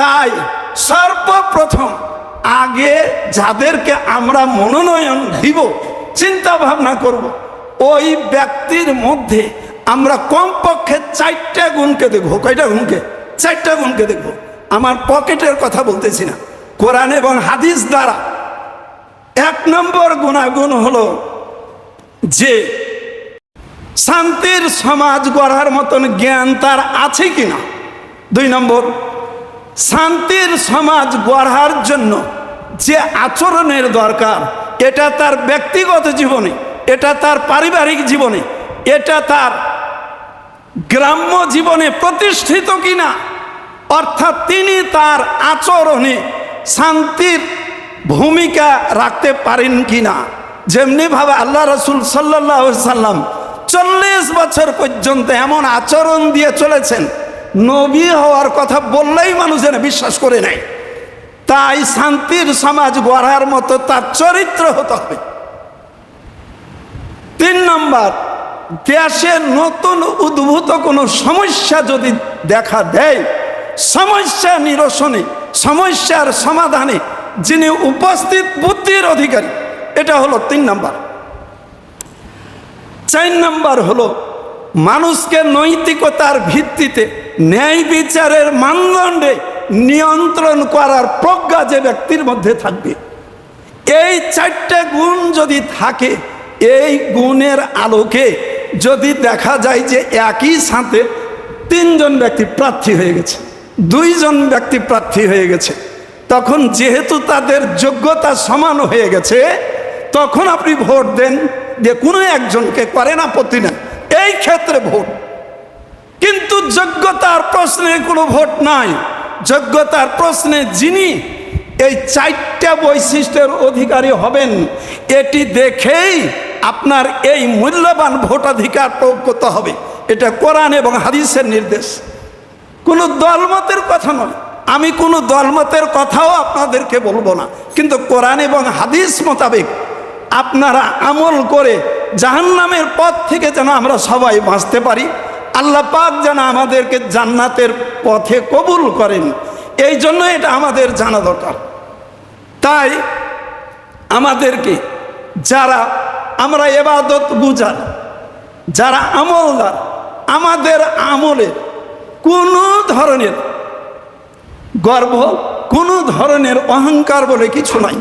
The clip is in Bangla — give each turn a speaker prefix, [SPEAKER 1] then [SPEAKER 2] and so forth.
[SPEAKER 1] তাই সর্বপ্রথম আগে যাদেরকে আমরা মনোনয়ন দিব চিন্তা ভাবনা করব। ওই ব্যক্তির মধ্যে আমরা কমপক্ষে চারটা গুণকে দেখব। কয়টা গুণকে? চারটা গুণকে দেখব। আমার পকেটের কথা বলতেছি না। কোরআন এবং হাদিস দ্বারা এক নম্বর গুণাগুণ হলো যে শান্তির সমাজ গড়ার মতন জ্ঞান তার আছে কিনা? দুই নম্বর শান্তির সমাজ গড়ার জন্য যে আচরণের দরকার, এটা তার ব্যক্তিগত জীবনে, এটা তার পারিবারিক জীবনে, এটা তার গ্রাম্য জীবনে প্রতিষ্ঠিত কিনা, অর্থাৎ তিনি তার আচরণে শান্তির ভূমিকা রাখতে পারেন কিনা। যেমনিভাবে আল্লাহ রসুল সাল্লাহ সাল্লাম চল্লিশ বছর পর্যন্ত এমন আচরণ দিয়ে চলেছেন নবী হওয়ার কথা বললেই মানুষ যেন বিশ্বাস করে নেয়। তাই শান্তির সমাজ গড়ার মতো তার চরিত্র হতে হবে। তিন নম্বর, দেশে নতুন উদ্ভূত কোনো সমস্যা যদি দেখা দেয়, সমস্যা নিরসনে, সমস্যার সমাধানে যিনি উপস্থিত বুদ্ধির অধিকারী, এটা হলো তিন নম্বর। চার নম্বর হলো মানুষকে নৈতিকতার ভিত্তিতে ন্যায় বিচারের মানদণ্ডে নিয়ন্ত্রণ করার প্রজ্ঞা যে ব্যক্তির মধ্যে থাকবে। এই চারটে গুণ যদি থাকে, এই গুণের আলোকে যদি দেখা যায় যে একই সাথে তিনজন ব্যক্তি প্রার্থী হয়ে গেছে, দুইজন ব্যক্তি প্রার্থী হয়ে গেছে, তখন যেহেতু তাদের যোগ্যতা সমান হয়ে গেছে, তখন আপনি ভোট দেন যে কোনো একজনকে করেন আপত্তি না। এই ক্ষেত্রে ভোট। কিন্তু যোগ্যতার প্রশ্নে কোনো ভোট নাই। যোগ্যতার প্রশ্নে যিনি এই চারটা বৈশিষ্ট্যের অধিকারী হবেন, এটি দেখেই আপনার এই মূল্যবান ভোটাধিকার প্রয়োগ করতে হবে। এটা কোরআন এবং হাদিসের নির্দেশ। কোনো দলমতের কথা নয়। আমি কোনো দলমতের কথাও আপনাদেরকে বলব না। কিন্তু কোরআন এবং হাদিস মোতাবেক আপনারা আমল করে জাহান্নামের পথ থেকে যেন আমরা সবাই বাঁচতে পারি। আল্লাহ পাক যেন আমাদেরকে জান্নাতের পথে কবুল করেন। এই জন্য এটা আমাদের জানা দরকার। তাই আমাদেরকে যারা আমরা এবাদত গুজার যারা আমলদার আমাদের আমলে কোনো ধরনের গর্ব, কোনো ধরনের অহংকার বলে কিছু নাই।